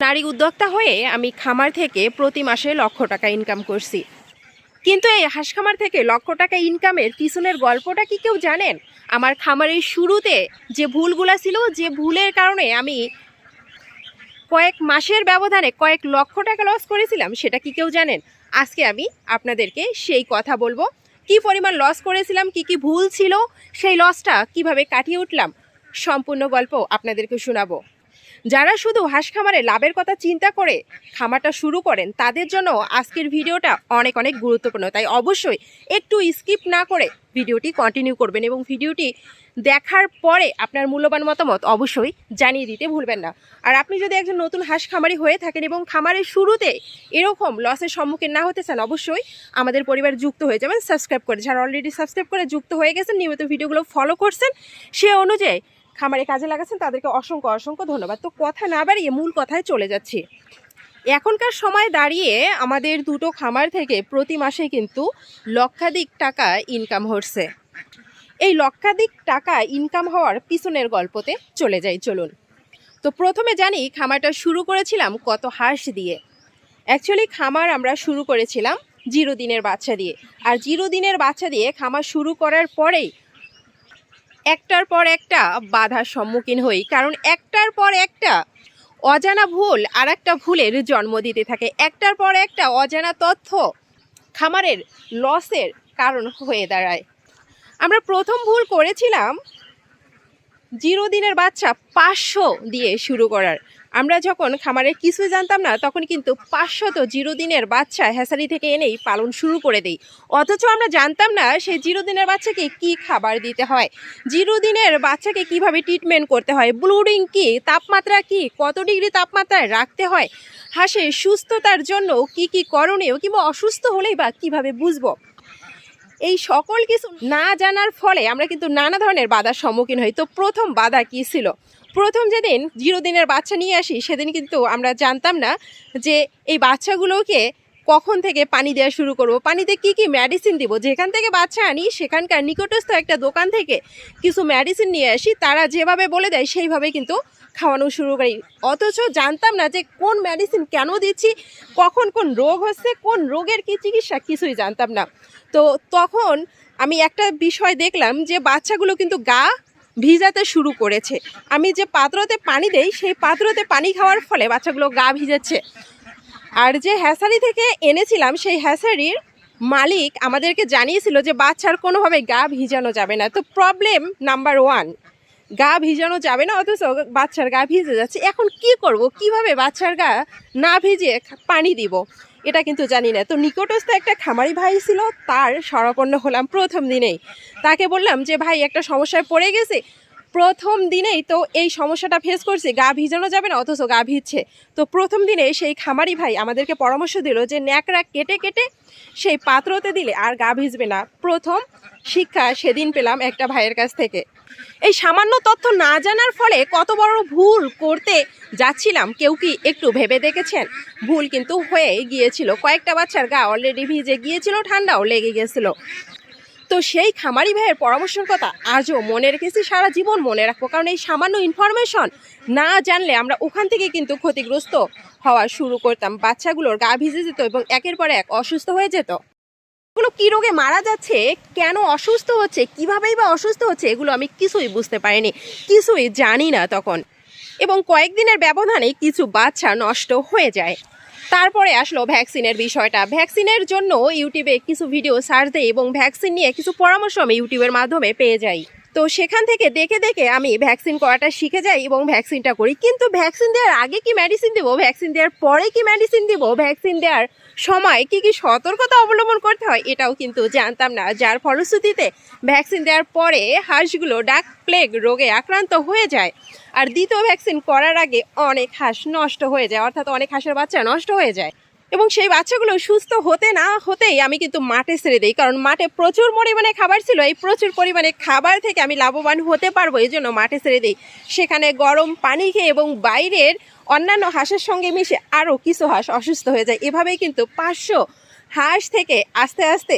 নারী উদ্যোক্তা হয়ে আমি খামার থেকে প্রতি মাসে লক্ষ টাকা ইনকাম করছি। কিন্তু এই হাঁস খামার থেকে লক্ষ টাকা ইনকামের পিছনের গল্পটা কি কেউ জানেন? আমার খামারের শুরুতে যে ভুলগুলো ছিল, যে ভুলের কারণে আমি কয়েক মাসের ব্যবধানে কয়েক লক্ষ টাকা লস করেছিলাম, সেটা কি কেউ জানেন? আজকে আমি আপনাদেরকে সেই কথা বলব। কি পরিমাণ লস করেছিলাম, কি কি ভুল ছিল, সেই লসটা কীভাবে কাটিয়ে উঠলাম, সম্পূর্ণ গল্প আপনাদেরকে শোনাবো। যারা শুধু হাঁস খামারে লাভের কথা চিন্তা করে খামারটা শুরু করেন, তাদের জন্য আজকের ভিডিওটা অনেক অনেক গুরুত্বপূর্ণ। তাই অবশ্যই একটু স্কিপ না করে ভিডিওটি কন্টিনিউ করবেন এবং ভিডিওটি দেখার পরে আপনার মূল্যবান মতামত অবশ্যই জানিয়ে দিতে ভুলবেন না। আর আপনি যদি একজন নতুন হাঁস খামারি হয়ে থাকেন এবং খামারের শুরুতে এরকম লসের সম্মুখীন না হতে চান, অবশ্যই আমাদের পরিবার যুক্ত হয়ে যাবেন, সাবস্ক্রাইব করে যারা অলরেডি সাবস্ক্রাইব করে যুক্ত হয়ে গেছেন, নিয়মিত ভিডিওগুলো ফলো করছেন, সে অনুযায়ী খামারে কাজে লাগাচ্ছেন, তাদেরকে অসংখ্য অসংখ্য ধন্যবাদ। তো কথা না বাড়িয়ে মূল কথায় চলে যাচ্ছি। এখনকার সময় দাঁড়িয়ে আমাদের দুটো খামার থেকে প্রতি মাসে কিন্তু লক্ষাধিক টাকা ইনকাম হচ্ছে। এই লক্ষাধিক টাকা ইনকাম হওয়ার পিছনের গল্পতে চলে যাই, চলুন। তো প্রথমে জানি, খামারটা শুরু করেছিলাম কত হাঁস দিয়ে। অ্যাকচুয়ালি খামার আমরা শুরু করেছিলাম জিরো দিনের বাচ্চা দিয়ে। আর জিরো দিনের বাচ্চা দিয়ে খামার শুরু করার পরেই একটার পর একটা বাধার সম্মুখীন হই, কারণ একটার পর একটা অজানা ভুল আর একটা ভুলের জন্ম দিতে থাকে। একটার পর একটা অজানা তথ্য খামারের লসের কারণ হয়ে দাঁড়ায়। আমরা প্রথম ভুল করেছিলাম জিরো দিনের বাচ্চা পাঁচশো দিয়ে শুরু করার। আমরা যখন খামারের কিছুই জানতাম না, তখন কিন্তু পাঁচশত জিরো দিনের বাচ্চা হ্যাসারি থেকে এনেই পালন শুরু করে দেই। অথচ আমরা জানতাম না সেই জিরো দিনের বাচ্চাকে কি খাবার দিতে হয় জিরো দিনের বাচ্চাকে কীভাবে ট্রিটমেন্ট করতে হয় ব্লুডিং কি, তাপমাত্রা কি, কত ডিগ্রি তাপমাত্রায় রাখতে হয়, হাঁসের সুস্থতার জন্য কি কি করণীয় কিংবা অসুস্থ হলেই বা কীভাবে বুঝব? এই সকল কিছু না জানার ফলে আমরা কিন্তু নানা ধরনের বাধার সম্মুখীন হই। তো প্রথম বাধা কি ছিল? প্রথম যেদিন জিরো দিনের বাচ্চা নিয়ে আসি, সেদিন কিন্তু আমরা জানতাম না যে এই বাচ্চাগুলোকে কখন থেকে পানি দেওয়া শুরু করব। পানিতে কি কি মেডিসিন দিব? যেখান থেকে বাচ্চা আনি, সেখানকার নিকটস্থ একটা দোকান থেকে কিছু মেডিসিন নিয়ে আসি। তারা যেভাবে বলে দেয়, সেইভাবে কিন্তু খাওয়ানো শুরু করি। অথচ জানতাম না যে কোন মেডিসিন কেন দিচ্ছি, কখন কোন রোগ হচ্ছে, কোন রোগের কি চিকিৎসা, কিছুই জানতাম না। তো তখন আমি একটা বিষয় দেখলাম যে বাচ্চাগুলো কিন্তু গা ভিজাতে শুরু করেছে। আমি যে পাত্রতে পানি দেই, সেই পাত্রতে পানি খাওয়ার ফলে বাচ্চাগুলো গা ভিজাচ্ছে আর যে হ্যাসারি থেকে এনেছিলাম, সেই হ্যাসারির মালিক আমাদেরকে জানিয়েছিল যে বাচ্চার কোনোভাবে গা ভিজানো যাবে না। তো প্রবলেম নাম্বার ওয়ান গা ভিজানো যাবে না, অথচ বাচ্চার গা ভিজে যাচ্ছে। এখন কি করব? কীভাবে বাচ্চার গা না ভিজে পানি দিব? এটা কিন্তু জানি না। তো নিকটস্থ একটা খামারি ভাই ছিল, তার সরাপন্ন হলাম প্রথম দিনেই। তাকে বললাম যে, ভাই, একটা সমস্যায় পড়ে গেছে। প্রথম দিনেই তো এই সমস্যাটা ফেস করছি, গা ভিজানো যাবে না, অথচ গা ভিজছে। তো প্রথম দিনে সেই খামারি ভাই আমাদেরকে পরামর্শ দিল যে, ন্যাকড়া কেটে কেটে সেই পাত্রতে দিলে আর গা ভিজবে না। প্রথম শিক্ষা সেদিন পেলাম একটা ভাইয়ের কাছ থেকে। এই সামান্য তথ্য না জানার ফলে কত বড় ভুল করতে যাচ্ছিলাম কেউ কি একটু ভেবে দেখেছেন? ভুল কিন্তু হয়ে গিয়েছিল। কয়েকটা বাচ্চার গা অলরেডি ভিজে গিয়েছিল, ঠান্ডাও লেগে গিয়েছিল তো সেই খামারি ভাইয়ের পরামর্শের কথা আজও মনে রেখেছি, সারা জীবন মনে রাখব। কারণ এই সামান্য ইনফরমেশন না জানলে আমরা ওখান থেকে কিন্তু ক্ষতিগ্রস্ত হওয়া শুরু করতাম। বাচ্চাগুলোর গা ভিজে যেত এবং একের পর এক অসুস্থ হয়ে যেত। এগুলো কী রোগে মারা যাচ্ছে? কেন অসুস্থ হচ্ছে? কীভাবেই বা অসুস্থ হচ্ছে? এগুলো আমি কিছুই বুঝতে পারিনি। কিছুই জানি না তখন। এবং কয়েকদিনের ব্যবধানে কিছু বাচ্চা নষ্ট হয়ে যায়। তারপরে আসলো ভ্যাকসিনের বিষয়টা। ভ্যাকসিনের জন্য ইউটিউবে কিছু ভিডিও সার্চ দেয় এবং ভ্যাকসিন নিয়ে কিছু পরামর্শ আমি ইউটিউবের মাধ্যমে পেয়ে যাই। তো সেখান থেকে দেখে দেখে আমি ভ্যাকসিন করাটা শিখে যাই এবং ভ্যাকসিনটা করি। কিন্তু ভ্যাকসিন দেওয়ার আগে কি মেডিসিন দেবো? ভ্যাকসিন দেওয়ার পরে কি মেডিসিন দেবো? ভ্যাকসিন দেওয়ার সময় কি কি সতর্কতা অবলম্বন করতে হয় এটাও কিন্তু জানতাম না। যার ফলশ্রুতিতে ভ্যাকসিন দেওয়ার পরে হাঁসগুলো ডাক প্লেগ রোগে আক্রান্ত হয়ে যায়। আর দ্বিতীয় ভ্যাকসিন করার আগে অনেক হাঁস নষ্ট হয়ে যায়, অর্থাৎ অনেক হাঁসের বাচ্চা নষ্ট হয়ে যায়। এবং সেই বাচ্চাগুলো সুস্থ হতে না হতেই আমি কিন্তু মাঠে ছেড়ে দিই। কারণ মাঠে প্রচুর পরিমাণে খাবার ছিল, এই প্রচুর পরিমাণে খাবার থেকে আমি লাভবান হতে পারব, এই জন্য মাঠে ছেড়ে দিই। সেখানে গরম পানি খেয়ে এবং বাইরের অন্যান্য হাঁসের সঙ্গে মিশে আরও কিছু হাঁস অসুস্থ হয়ে যায়। এভাবেই কিন্তু পাঁচশো হাঁস থেকে আস্তে আস্তে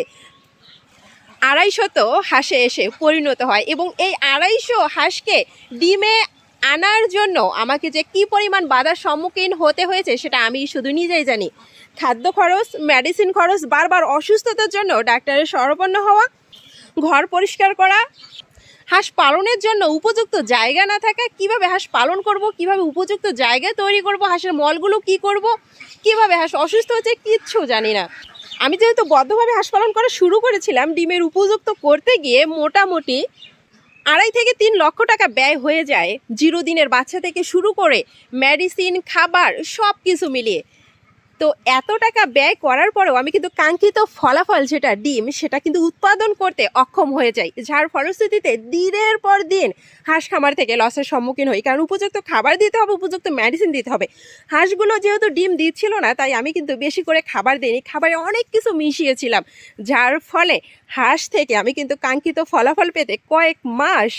আড়াইশত হাঁসে এসে পরিণত হয় এবং এই আড়াইশো হাঁসকে ডিমে আনার জন্য আমাকে যে কি পরিমাণ বাধার সম্মুখীন হতে হয়েছে সেটা আমি শুধু নিজেই জানি। খাদ্য খরচ মেডিসিন খরচ, বারবার অসুস্থতার জন্য ডাক্তারের শরণাপন্ন হওয়া, ঘর পরিষ্কার করা, হাঁস পালনের জন্য উপযুক্ত জায়গা না থাকা, কীভাবে হাঁস পালন করব, কীভাবে উপযুক্ত জায়গা তৈরি করব, হাঁসের মলগুলো কি করব, কীভাবে হাঁস অসুস্থ হচ্ছে কিচ্ছু জানি না। আমি যেহেতু বদ্ধভাবে হাঁস পালন করা শুরু করেছিলাম, ডিমের উপযুক্ত করতে গিয়ে মোটামুটি আড়াই থেকে তিন লক্ষ টাকা ব্যয় হয়ে যায়। জিরো দিনের বাচ্চা থেকে শুরু করে মেডিসিন খাবার সব কিছু মিলিয়ে। তো এত টাকা ব্যয় করার পরেও আমি কিন্তু কাঙ্ক্ষিত ফলাফল যেটা ডিম, সেটা কিন্তু উৎপাদন করতে অক্ষম হয়ে যাই। যার ফলশ্রুতিতে দিনের পর দিন হাঁস খামার থেকে লসের সম্মুখীন হই। কারণ উপযুক্ত খাবার দিতে হবে, উপযুক্ত মেডিসিন দিতে হবে। হাঁসগুলো যেহেতু ডিম দিচ্ছিল না, তাই আমি কিন্তু বেশি করে খাবার দিইনি। খাবারে অনেক কিছু মিশিয়েছিলাম, যার ফলে হাঁস থেকে আমি কিন্তু কাঙ্ক্ষিত ফলাফল পেতে কয়েক মাস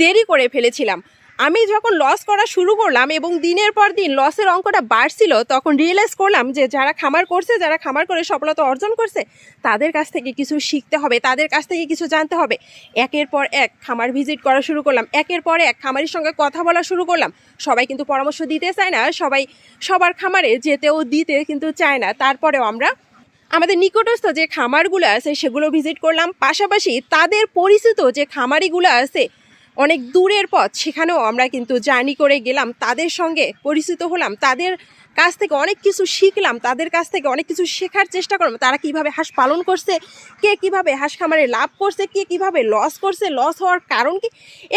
দেরি করে ফেলেছিলাম। আমি যখন লস করা শুরু করলাম এবং দিনের পর দিন লসের অঙ্কটা বাড়ছিল, তখন রিয়েলাইজ করলাম যে যারা খামার করছে, যারা খামার করে সফলতা অর্জন করছে, তাদের কাছ থেকে কিছু শিখতে হবে, তাদের কাছ থেকে কিছু জানতে হবে। একের পর এক খামার ভিজিট করা শুরু করলাম, একের পর এক খামারের সঙ্গে কথা বলা শুরু করলাম। সবাই কিন্তু পরামর্শ দিতে চায় না, সবাই সবার খামারে যেতেও দিতে কিন্তু চায় না। তারপরেও আমরা আমাদের নিকটস্থ যে খামারগুলো আছে, সেগুলো ভিজিট করলাম। পাশাপাশি তাদের পরিচিত যে খামারিগুলো আছে অনেক দূরের পথ, সেখানেও আমরা কিন্তু জার্নি করে গেলাম। তাদের সঙ্গে পরিচিত হলাম, তাদের কাছ থেকে অনেক কিছু শিখলাম, তাদের কাছ থেকে অনেক কিছু শেখার চেষ্টা করলাম। তারা কীভাবে হাঁস পালন করছে, কে কীভাবে হাঁস খামারে লাভ করছে, কে কীভাবে লস করছে লস হওয়ার কারণ কি,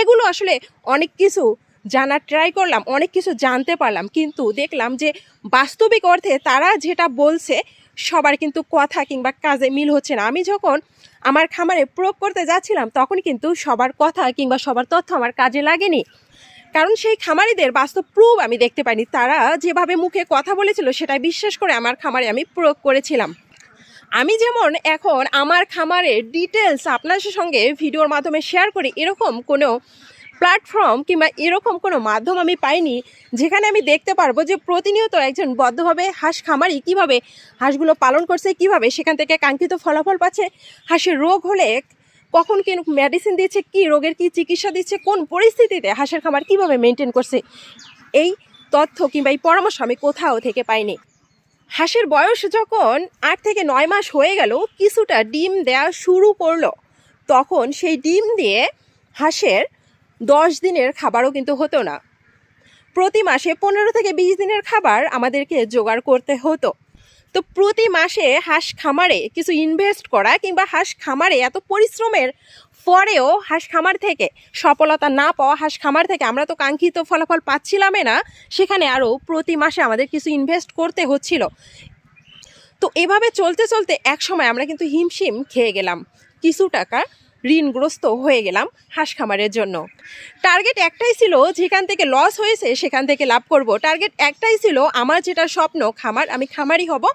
এগুলো আসলে অনেক কিছু জানার ট্রাই করলাম, অনেক কিছু জানতে পারলাম। কিন্তু দেখলাম যে বাস্তবিক অর্থে তারা যেটা বলছে, সবার কিন্তু কথা কিংবা কাজে মিল হচ্ছে না। আমি যখন আমার খামারে প্রয়োগ করতে যাচ্ছিলাম তখন কিন্তু সবার কথা কিংবা সবার তথ্য আমার কাজে লাগেনি। কারণ সেই খামারিদের বাস্তব প্রুফ আমি দেখতে পাইনি। তারা যেভাবে মুখে কথা বলেছিল, সেটাই বিশ্বাস করে আমার খামারে আমি প্রয়োগ করেছিলাম। আমি যেমন এখন আমার খামারের ডিটেলস আপনার সঙ্গে ভিডিওর মাধ্যমে শেয়ার করি, এরকম কোনো প্ল্যাটফর্ম কিংবা এরকম কোনো মাধ্যম আমি পাইনি, যেখানে আমি দেখতে পারব যে প্রতিনিয়ত একজন বদ্ধভাবে হাঁস খামারি কীভাবে হাঁসগুলো পালন করছে, কীভাবে সেখান থেকে কাঙ্ক্ষিত ফলাফল পাচ্ছে, হাঁসের রোগ হলে কখন কি মেডিসিন দিচ্ছে, কি রোগের কি চিকিৎসা দিচ্ছে, কোন পরিস্থিতিতে হাঁসের খামার কীভাবে মেনটেন করছে, এই তথ্য কিংবা এই পরামর্শ আমি কোথাও থেকে পাইনি। হাঁসের বয়স যখন আট থেকে নয় মাস হয়ে গেল, কিছুটা ডিম দেওয়া শুরু করল, তখন সেই ডিম দিয়ে হাঁসের দশ দিনের খাবারও কিন্তু হতো না। প্রতি মাসে পনেরো থেকে বিশ দিনের খাবার আমাদেরকে জোগাড় করতে হতো। তো প্রতি মাসে হাঁস খামারে কিছু ইনভেস্ট করা কিংবা হাঁস খামারে এত পরিশ্রমের পরেও হাঁস খামার থেকে সফলতা না পাওয়া হাঁস খামার থেকে আমরা তো কাঙ্ক্ষিত ফলাফল পাচ্ছিলামই না, সেখানে আরও প্রতি মাসে আমাদের কিছু ইনভেস্ট করতে হচ্ছিল। তো এভাবে চলতে চলতে এক সময় আমরা কিন্তু হিমশিম খেয়ে গেলাম। কিছু টাকা ঋণগ্রস্ত হয়ে গেলাম হাঁস খামারের জন্য। টার্গেট একটাই ছিল যেখান থেকে লস হয়েছে, সেখান থেকে লাভ করব। টার্গেট একটাই ছিল আমার যেটা স্বপ্ন, খামার, আমি খামারই হব।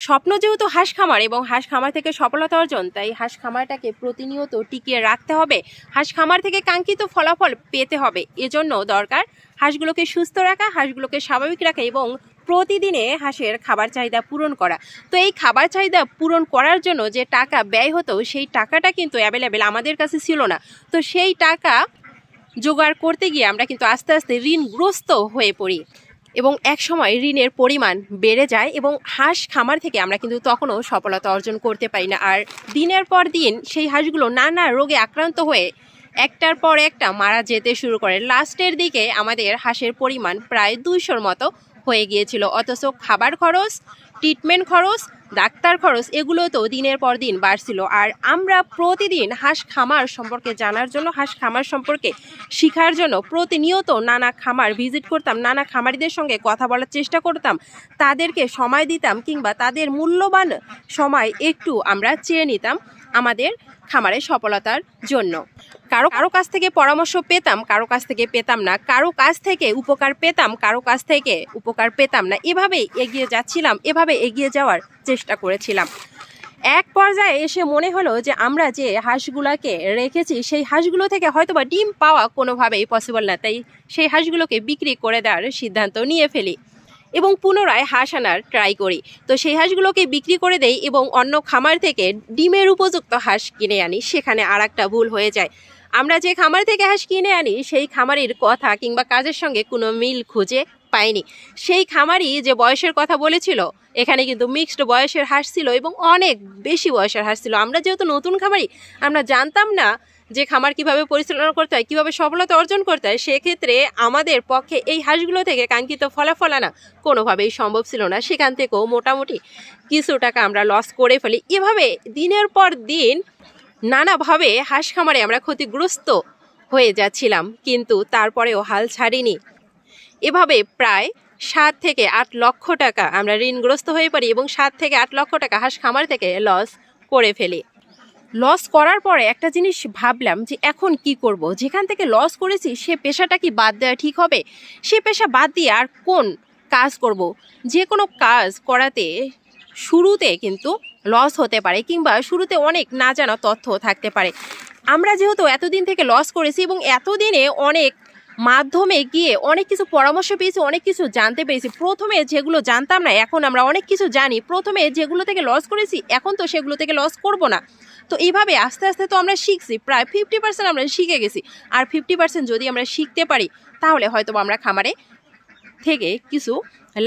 স্বপ্ন যেহেতু হাঁস খামার এবং হাঁস খামার থেকে সফলতা অর্জন, তাই হাঁস খামারটাকে প্রতিনিয়ত টিকিয়ে রাখতে হবে। হাঁস খামার থেকে কাঙ্ক্ষিত ফলাফল পেতে হবে। এজন্য দরকার হাঁসগুলোকে সুস্থ রাখা, হাঁসগুলোকে স্বাভাবিক রাখা এবং প্রতিদিনে হাঁসের খাবার চাহিদা পূরণ করা। তো এই খাবার চাহিদা পূরণ করার জন্য যে টাকা ব্যয় হতো, সেই টাকাটা কিন্তু অ্যাভেলেবেল আমাদের কাছে ছিল না। তো সেই টাকা জোগাড় করতে গিয়ে আমরা কিন্তু আস্তে আস্তে ঋণগ্রস্ত হয়ে পড়ি এবং এক সময় ঋণের পরিমাণ বেড়ে যায় এবং হাঁস খামার থেকে আমরা কিন্তু তখনও সফলতা অর্জন করতে পারি না। আর দিনের পর দিন সেই হাঁসগুলো নানা রোগে আক্রান্ত হয়ে একটার পর একটা মারা যেতে শুরু করে। লাস্টের দিকে আমাদের হাঁসের পরিমাণ প্রায় দুইশোর মতো হয়ে গিয়েছিল। অথচ খাবার খরচ ট্রিটমেন্ট খরচ, ডাক্তার খরচ, এগুলো তো দিনের পর দিন বাড়ছিল। আর আমরা প্রতিদিন হাঁস খামার সম্পর্কে জানার জন্য, হাঁস খামার সম্পর্কে শেখার জন্য প্রতিনিয়ত নানা খামার ভিজিট করতাম, নানা খামারিদের সঙ্গে কথা বলার চেষ্টা করতাম, তাদেরকে সময় দিতাম কিংবা তাদের মূল্যবান সময় একটু আমরা চেয়ে নিতাম। আমাদের খামারের সফলতার জন্য। কারও কারও কাছ থেকে পরামর্শ পেতাম, কারও কাছ থেকে পেতাম না। কারও কাছ থেকে উপকার পেতাম, কারও কাছ থেকে উপকার পেতাম না। এভাবেই এগিয়ে যাচ্ছিলাম, এভাবে এগিয়ে যাওয়ার চেষ্টা করেছিলাম। এক পর্যায়ে এসে মনে হলো যে আমরা যে হাঁসগুলোকে রেখেছি, সেই হাঁসগুলো থেকে হয়তোবা ডিম পাওয়া কোনোভাবেই পসিবল না। তাই সেই হাঁসগুলোকে বিক্রি করে দেওয়ার সিদ্ধান্ত নিয়ে ফেলি। এবং পুনরায় হাঁস আনার ট্রাই করি। তো সেই হাঁসগুলোকে বিক্রি করে দেই এবং অন্য খামার থেকে ডিমের উপযুক্ত হাঁস কিনে আনি, সেখানে আর ভুল হয়ে যায়। আমরা যে খামার থেকে হাঁস কিনে আনি, সেই খামারির কথা কিংবা কাজের সঙ্গে কোনো মিল খুঁজে পাইনি। সেই খামারি যে বয়সের কথা বলেছিল, এখানে কিন্তু মিক্সড বয়সের হাঁস ছিল এবং অনেক বেশি বয়সের হাঁস ছিল। আমরা যেহেতু নতুন খামারি, আমরা জানতাম না যে খামার কীভাবে পরিচালনা করতে হয়, কীভাবে সফলতা অর্জন করতে হয়, সেক্ষেত্রে আমাদের পক্ষে এই হাঁসগুলো থেকে কাঙ্ক্ষিত ফলাফল আনা কোনোভাবেই সম্ভব ছিল না। সেখান থেকেও মোটামুটি কিছু টাকা আমরা লস করে ফেলি। এভাবে দিনের পর দিন নানাভাবে হাঁস খামারে আমরা ক্ষতিগ্রস্ত হয়ে যাচ্ছিলাম, কিন্তু তারপরেও হাল ছাড়িনি। এভাবে প্রায় সাত থেকে আট লক্ষ টাকা আমরা ঋণগ্রস্ত হয়ে পড়ি এবং সাত থেকে আট লক্ষ টাকা হাঁস খামার থেকে লস করে ফেলি। লস করার পরে একটা জিনিস ভাবলাম যে এখন কি করব? যেখান থেকে লস করেছি, সে পেশাটা কি বাদ দেওয়া ঠিক হবে? সে পেশা বাদ দিয়ে আর কোন কাজ করব? যে কোনো কাজ করাতে শুরুতে কিন্তু লস হতে পারে কিংবা শুরুতে অনেক না জানা তথ্য থাকতে পারে। আমরা যেহেতু এতদিন থেকে লস করেছি এবং এতদিনে অনেক মাধ্যমে গিয়ে অনেক কিছু পরামর্শ পেয়েছি, অনেক কিছু জানতে পেরেছি। প্রথমে যেগুলো জানতাম না, এখন আমরা অনেক কিছু জানি। প্রথমে যেগুলো থেকে লস করেছি, এখন তো সেগুলো থেকে লস করব না। তো এইভাবে আস্তে আস্তে তো আমরা শিখছি, প্রায় ফিফটি পার্সেন্ট আমরা শিখে গেছি। আর ফিফটি পার্সেন্ট যদি আমরা শিখতে পারি, তাহলে হয়তো আমরা খামারে থেকে কিছু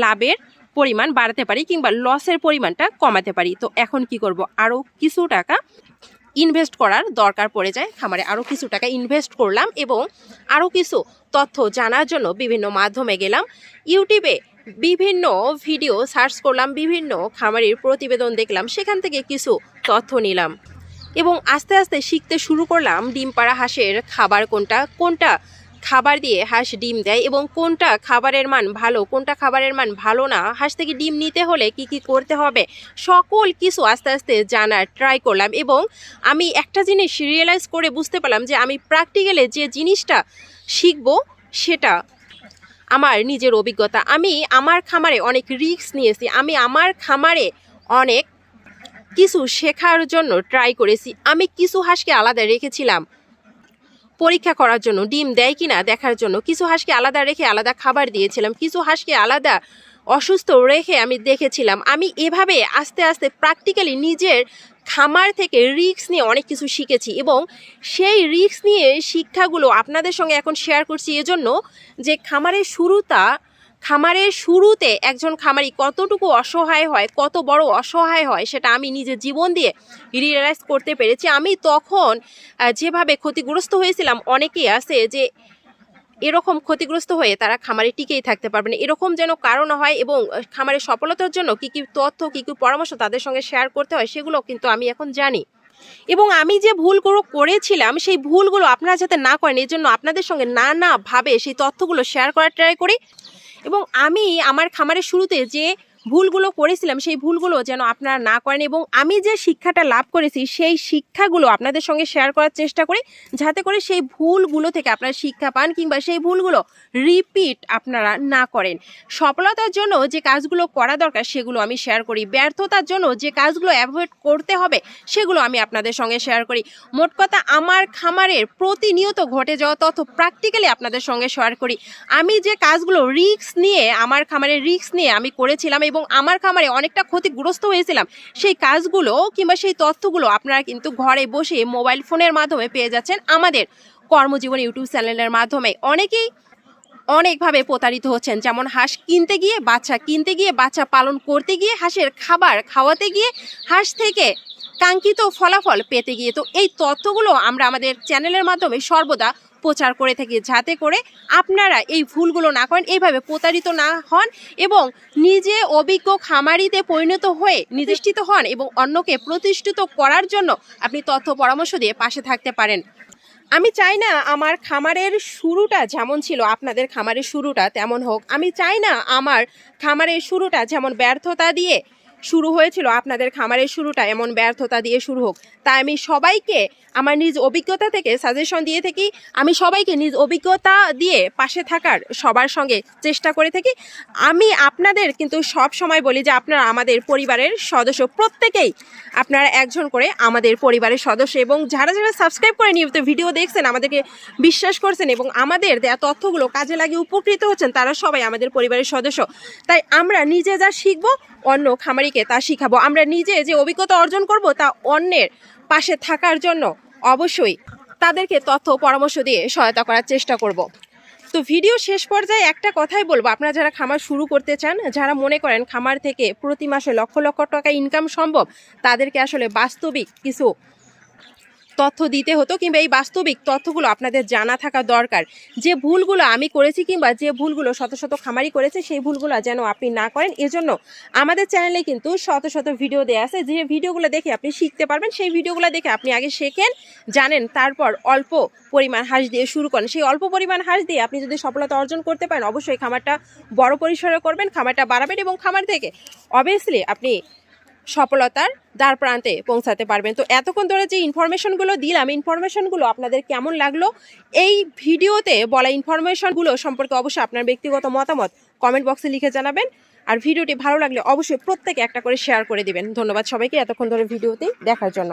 লাভের পরিমাণ বাড়াতে পারি কিংবা লসের পরিমাণটা কমাতে পারি। তো এখন কি করব? আরও কিছু টাকা ইনভেস্ট করার দরকার পড়ে যায়। খামারে আরও কিছু টাকা ইনভেস্ট করলাম এবং আরও কিছু তথ্য জানার জন্য বিভিন্ন মাধ্যমে গেলাম। ইউটিউবে বিভিন্ন ভিডিও সার্চ করলাম, বিভিন্ন খামারের প্রতিবেদন দেখলাম, সেখান থেকে কিছু তথ্য নিলাম। এবং আস্তে আস্তে শিখতে শুরু করলাম ডিম পাড়া হাঁসের খাবার কোনটা কোনটা খাবার দিয়ে হাঁস ডিম দেয় এবং কোনটা খাবারের মান ভালো, কোনটা খাবারের মান ভালো না, হাঁস থেকে ডিম নিতে হলে কি কি করতে হবে, সকল কিছু আস্তে আস্তে জানার ট্রাই করলাম এবং আমি একটা জিনিস রিয়েলাইজ করে বুঝতে পারলাম যে আমি প্র্যাকটিক্যালে যে জিনিসটা শিখব সেটা আমার নিজের অভিজ্ঞতা। আমি আমার খামারে অনেক রিস্ক নিয়েছি। আমি আমার খামারে অনেক কিছু শেখার জন্য ট্রাই করেছি। আমি কিছু হাঁসকে আলাদা রেখেছিলাম। পরীক্ষা করার জন্য ডিম দেয় কিনা দেখার জন্য কিছু হাঁসকে আলাদা রেখে আলাদা খাবার দিয়েছিলাম। কিছু হাঁসকে আলাদা অসুস্থ রেখে আমি দেখেছিলাম। আমি এভাবে আস্তে আস্তে প্র্যাকটিক্যালি নিজের খামার থেকে রিক্স নিয়ে অনেক কিছু শিখেছি এবং সেই রিক্স নিয়ে শিক্ষাগুলো আপনাদের সঙ্গে এখন শেয়ার করছি। এজন্য যে খামারের শুরুটা খামারের শুরুতে একজন খামারি কতটুকু অসহায় হয়, কত বড় অসহায় হয়, সেটা আমি নিজের জীবন দিয়ে রিয়েলাইজ করতে পেরেছি। আমি তখন যেভাবে ক্ষতিগ্রস্ত হয়েছিলাম অনেকেই আছে যে এরকম ক্ষতিগ্রস্ত হয়ে তারা খামারে টিকেই থাকতে পারবে না। এরকম যেন কারণ হয় এবং খামারের সফলতার জন্য কী কী তথ্য, কী কী পরামর্শ তাদের সঙ্গে শেয়ার করতে হয়, সেগুলো কিন্তু আমি এখন জানি। এবং আমি যে ভুলগুলো করেছিলাম, সেই ভুলগুলো আপনারা যাতে না করেন এই জন্য আপনাদের সঙ্গে নানা ভাবে সেই তথ্যগুলো শেয়ার করার ট্রাই করি। এবং আমি আমার খামারের শুরুতে যে ভুলগুলো করেছিলাম, সেই ভুলগুলো যেন আপনারা না করেন এবং আমি যে শিক্ষাটা লাভ করেছি, সেই শিক্ষাগুলো আপনাদের সঙ্গে শেয়ার করার চেষ্টা করি, যাতে করে সেই ভুলগুলো থেকে আপনারা শিক্ষা পান কিংবা সেই ভুলগুলো রিপিট আপনারা না করেন। সফলতার জন্য যে কাজগুলো করা দরকার, সেগুলো আমি শেয়ার করি। ব্যর্থতার জন্য যে কাজগুলো অ্যাভয়েড করতে হবে, সেগুলো আমি আপনাদের সঙ্গে শেয়ার করি। মোট কথা, আমার খামারের প্রতিনিয়ত ঘটে যাওয়া তথ্য প্র্যাকটিক্যালি আপনাদের সঙ্গে শেয়ার করি। আমি যে কাজগুলো রিস্ক নিয়ে, আমার খামারের রিক্স নিয়ে আমি করেছিলাম এবং আমার খামারে অনেকটা ক্ষতিগ্রস্ত হয়েছিলাম। সেই কাজগুলো কিংবা সেই তথ্যগুলো আপনারা কিন্তু ঘরে বসে মোবাইল ফোনের মাধ্যমে পেয়ে যাচ্ছেন আমাদের কর্মজীবন ইউটিউব চ্যানেলের মাধ্যমে। অনেকেই অনেকভাবে প্রতারিত হচ্ছেন, যেমন হাঁস কিনতে গিয়ে, বাচ্চা কিনতে গিয়ে, বাচ্চা পালন করতে গিয়ে, হাঁসের খাবার খাওয়াতে গিয়ে, হাঁস থেকে কাঙ্ক্ষিত ফলাফল পেতে গিয়ে। তো এই তথ্যগুলো আমরা আমাদের চ্যানেলের মাধ্যমে সর্বদা প্রচার করে থাকি যাতে করে আপনারা এই ভুলগুলো না করেন। এইভাবে প্রতারিত না হন এবং নিজে অভিজ্ঞ খামারিতে পরিণত হয়ে নির্দিষ্টিত হন এবং অন্যকে প্রতিষ্ঠিত করার জন্য আপনি তথ্য পরামর্শ দিয়ে পাশে থাকতে পারেন। আমি চাই না আমার খামারের শুরুটা যেমন ছিল, আপনাদের খামারের শুরুটা তেমন হোক। আমি চাই না আমার খামারের শুরুটা যেমন ব্যর্থতা দিয়ে শুরু হয়েছিল আপনাদের খামারের শুরুটা, এমন ব্যর্থতা দিয়ে শুরু হোক। তাই আমি সবাইকে আমার নিজ অভিজ্ঞতা থেকে সাজেশন দিয়ে থাকি, আমি সবাইকে নিজ অভিজ্ঞতা দিয়ে পাশে থাকার সবার সঙ্গে চেষ্টা করে থাকি। আমি আপনাদের কিন্তু সব সময় বলি যে আপনারা আমাদের পরিবারের সদস্য, প্রত্যেকেই আপনারা একজন করে আমাদের পরিবারের সদস্য এবং যারা যারা সাবস্ক্রাইব করে নিয়মিত ভিডিও দেখছেন, আমাদেরকে বিশ্বাস করছেন এবং আমাদের দেয়া তথ্যগুলো কাজে লাগিয়ে উপকৃত হচ্ছেন, তারা সবাই আমাদের পরিবারের সদস্য। তাই আমরা নিজে যা শিখব অন্য খামারিকে তা শিখাবো। আমরা নিজে যে অভিজ্ঞতা অর্জন করব তা অন্যের পাশে থাকার জন্য অবশ্যই তাদেরকে তথ্য পরামর্শ দিয়ে সহায়তা করার চেষ্টা করব। তো ভিডিও শেষ পর্যায়ে একটা কথাই বলব। আপনারা যারা খামার শুরু করতে চান, যারা মনে করেন খামার থেকে প্রতি মাসে লক্ষ লক্ষ টাকা ইনকাম সম্ভব, তাদেরকে আসলে বাস্তবিক কিছু তথ্য দিতে হতো কিংবা এই বাস্তবিক তথ্যগুলো আপনাদের জানা থাকা দরকার। যে ভুলগুলো আমি করেছি কিংবা যে ভুলগুলো শত শত খামারি করেছে, সেই ভুলগুলো যেন আপনি না করেন। এজন্য আমাদের চ্যানেলে কিন্তু শত শত ভিডিও দেওয়া আছে। যে ভিডিওগুলো দেখে আপনি শিখতে পারবেন, সেই ভিডিওগুলো দেখে আপনি আগে শেখেন, জানেন, তারপর অল্প পরিমাণ হাঁস দিয়ে শুরু করেন। সেই অল্প পরিমাণ হাঁস দিয়ে আপনি যদি সফলতা অর্জন করতে পারেন, অবশ্যই খামারটা বড় পরিসরে করবেন, খামারটা বাড়াবেন এবং খামার থেকে অবভিয়াসলি আপনি সফলতার দ্বার প্রান্তে পৌঁছাতে পারবেন। তো এতক্ষণ ধরে যে ইনফরমেশনগুলো দিলাম ইনফরমেশনগুলো আপনাদের কেমন লাগল? এই ভিডিওতে বলা ইনফরমেশনগুলো সম্পর্কে অবশ্যই আপনার ব্যক্তিগত মতামত কমেন্ট বক্সে লিখে জানাবেন। আর ভিডিওটি ভালো লাগলে অবশ্যই প্রত্যেকে একটা করে শেয়ার করে দিবেন। ধন্যবাদ সবাইকে, এতক্ষণ ধরে ভিডিওতে দেখার জন্য।